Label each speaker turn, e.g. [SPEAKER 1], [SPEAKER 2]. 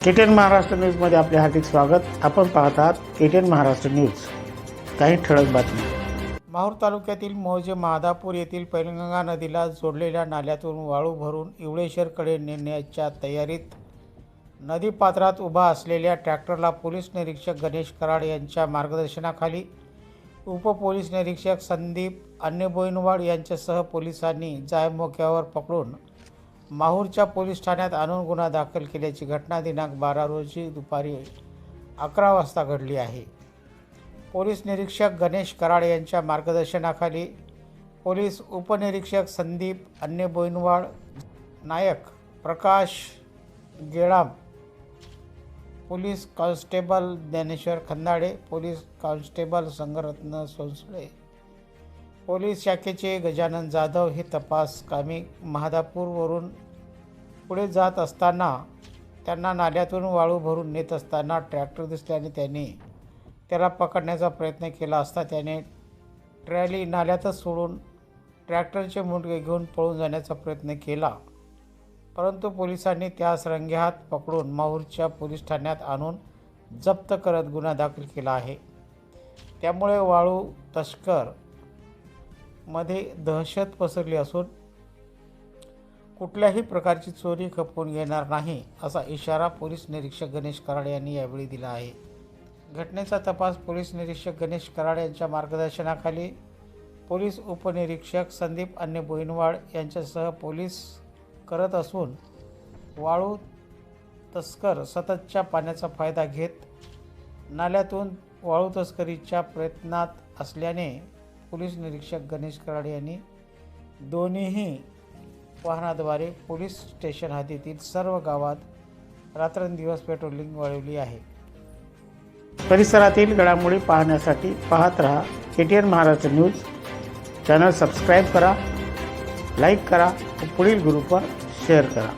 [SPEAKER 1] केटेन महाराष्ट्र न्यूजमध्ये आपले हार्दिक स्वागत. आपण पाहत आहात केटीएन महाराष्ट्र न्यूज. काही ठळक बातमी माहूर तालुक्यातील मोजे महादापूर येथील पैलगंगा नदीला जोडलेल्या नाल्यातून वाळू भरून इवळेश्वरकडे नेण्याच्या तयारीत नदीपात्रात उभा असलेल्या ट्रॅक्टरला पोलीस निरीक्षक गणेश कराड यांच्या मार्गदर्शनाखाली उपपोलीस निरीक्षक संदीप अन्य बोईनवाड यांच्यासह पोलिसांनी जायमोक्यावर पकडून माहूरच्या पोलीस ठाण्यात आणून गुन्हा दाखल केल्याची घटना दिनांक बारा रोजी दुपारी अकरा वाजता घडली आहे. पोलीस निरीक्षक गणेश कराड यांच्या मार्गदर्शनाखाली पोलीस उपनिरीक्षक संदीप अन्य बोईनवाड नायक Prakash Gelam police constable Dnyaneshwar Khandade police constable Sangratna Sonsale police शाखेचे गजानन जाधव हे तपास कामी महादापूरवरून पुढे जात असताना त्यांना नाल्यातून वाळू भरून नेत असताना ट्रॅक्टर दिसल्याने त्यांनी त्याला पकडण्याचा प्रयत्न केला असता त्याने ट्रॅली नाल्यातच सोडून ट्रॅक्टरचे मुंडके घेऊन पळून जाण्याचा प्रयत्न केला. परंतु पोलिसांनी त्यास रंगेहात पकडून माहूरच्या पोलीस ठाण्यात आणून जप्त करत गुन्हा दाखल केला आहे. त्यामुळे वाळू तस्कर मध्ये दहशत पसरली असून कुठल्याही प्रकारची चोरी खपवून घेणार नाही असा इशारा पोलीस निरीक्षक गणेश कराड यांनी यावेळी दिला आहे. घटनेचा तपास पोलीस निरीक्षक गणेश कराड यांच्या मार्गदर्शनाखाली पोलीस उपनिरीक्षक संदीप अन्य बोईनवाड यांच्यासह पोलीस करत असून वाळू तस्कर सततच्या पाण्याचा फायदा घेत नाल्यातून वाळू तस्करीच्या प्रयत्नात असल्याने पोलीस निरीक्षक गणेश कराड यांनी दोन्हीही वाहनाद्वारे पोलीस स्टेशन हद्दीतील सर्व गावात रात्रंदिवस पेट्रोलिंग वाढवली आहे. परिसरातील घडामोडी पाहण्यासाठी पाहत रहा K T N Maharashtra news. Channel subscribe करा लाईक करा व पुढील ग्रुपवर शेअर करा.